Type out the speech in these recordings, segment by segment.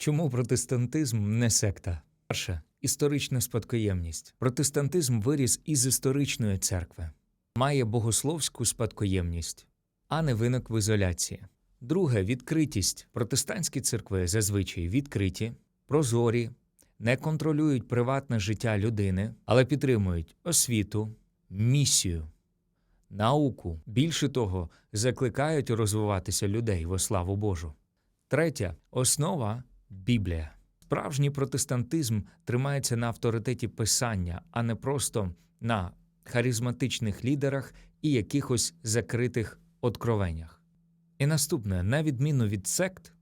Чому протестантизм не секта? Перше історична спадкоємність. Протестантизм виріс із історичної церкви, має богословську спадкоємність, а не виник в ізоляції. Друге відкритість. Протестантські церкви зазвичай відкриті, прозорі, не контролюють приватне життя людини, але підтримують освіту, місію, науку. Більше того, закликають розвиватися людей во славу Божу. Третя основа Біблія. Справжній протестантизм тримається на авторитеті писання, а не просто на харизматичних лідерах і якихось закритих откровеннях. І наступне, на відміну від сект,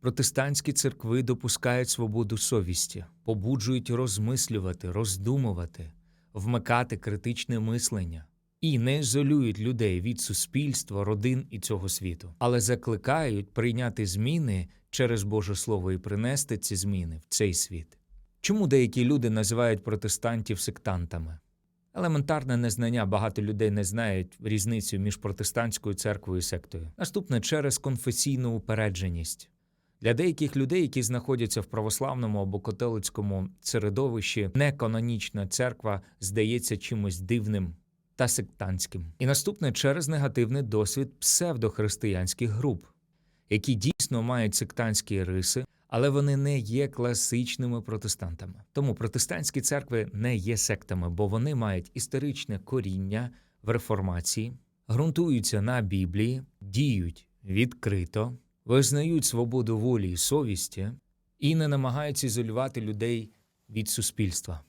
протестантські церкви допускають свободу совісті, побуджують розмислювати, роздумувати, вмикати критичне мислення і не ізолюють людей від суспільства, родин і цього світу, але закликають прийняти зміни через Боже Слово і принести ці зміни в цей світ. Чому деякі люди називають протестантів сектантами? Елементарне незнання багато людей не знають різницю між протестантською церквою і сектою. Наступне через конфесійну упередженість. Для деяких людей, які знаходяться в православному або католицькому середовищі, неканонічна церква здається чимось дивним та сектантським. І наступне через негативний досвід псевдохристиянських груп, які дійсно мають сектантські риси, але вони не є класичними протестантами. Тому протестантські церкви не є сектами, бо вони мають історичне коріння в реформації, ґрунтуються на Біблії, діють відкрито, визнають свободу волі і совісті і не намагаються ізолювати людей від суспільства.